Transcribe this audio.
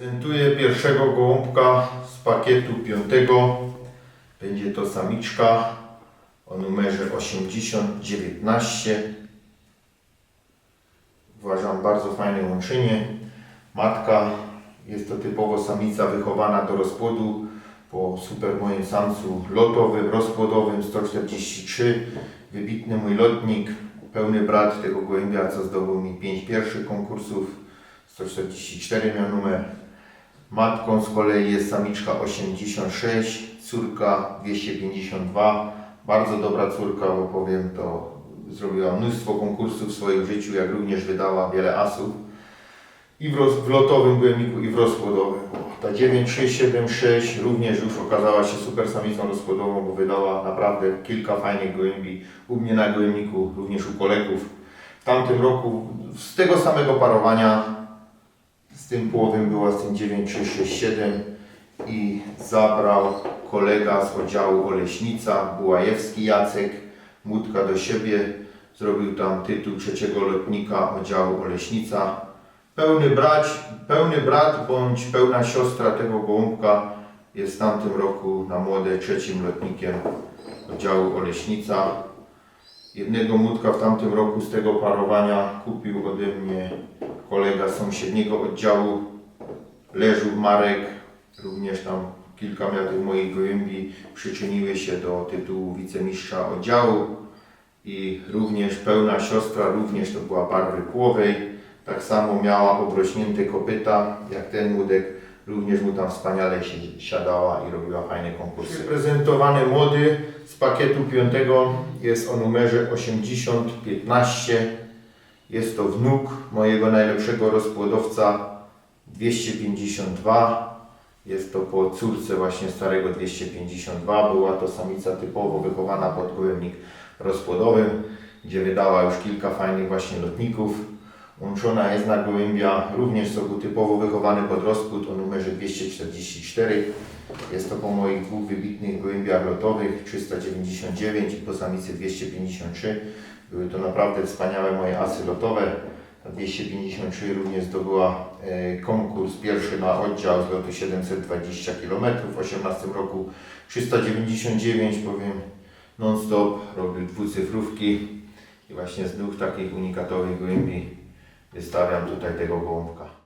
Prezentuję pierwszego gołąbka z pakietu piątego. Będzie to samiczka o numerze 8019. Uważam bardzo fajne łączenie. Matka jest to typowo samica wychowana do rozpłodu po super moim samcu lotowym, rozpłodowym 143. Wybitny mój lotnik, pełny brat tego gołębia, co zdobył mi 5 pierwszych konkursów. 144 miał numer. Matką z kolei jest samiczka 86, córka 252. Bardzo dobra córka, bo powiem to, zrobiła mnóstwo konkursów w swoim życiu, jak również wydała wiele asów. I w, roz, w lotowym gołębniku, i w rozpłodowym. Ta 9676 również już okazała się super samicą rozpłodową, bo wydała naprawdę kilka fajnych gołębi. U mnie na gołębniku, również u kolegów. W tamtym roku z tego samego parowania z tym połowem była z tym 9667 i zabrał kolega z oddziału Oleśnica, Bułajewski Jacek, Młódka do siebie. Zrobił tam tytuł trzeciego lotnika oddziału Oleśnica. Pełny, brać, pełny brat bądź pełna siostra tego gołąbka jest w tamtym roku na młode trzecim lotnikiem oddziału Oleśnica. Jednego młódka w tamtym roku z tego parowania kupił ode mnie kolega z sąsiedniego oddziału Leżów Marek. Również tam kilka tych moich gołębi przyczyniły się do tytułu wicemistrza oddziału i również pełna siostra, również to była barwy płowej. Tak samo miała obrośnięte kopyta jak ten młodek. Również mu tam wspaniale się siadała i robiła fajne konkursy. Prezentowany młody z pakietu piątego jest o numerze 8015. Jest to wnuk mojego najlepszego rozpłodowca 252. Jest to po córce właśnie starego 252. Była to samica typowo wychowana pod gołębnik rozpłodowym, gdzie wydała już kilka fajnych właśnie lotników. Łączona jest na gołębia, również to był typowo wychowany pod rozpłód o numerze 244. Jest to po moich dwóch wybitnych gołębiach lotowych 399 i po samicy 253. Były to naprawdę wspaniałe moje asy lotowe. Ta 253 również zdobyła e, konkurs pierwszy na oddział z lotu 720 km w 18 roku. 399 powiem non-stop, robił dwucyfrówki i właśnie z dwóch takich unikatowych gołębi wystawiam tutaj tego gołąbka.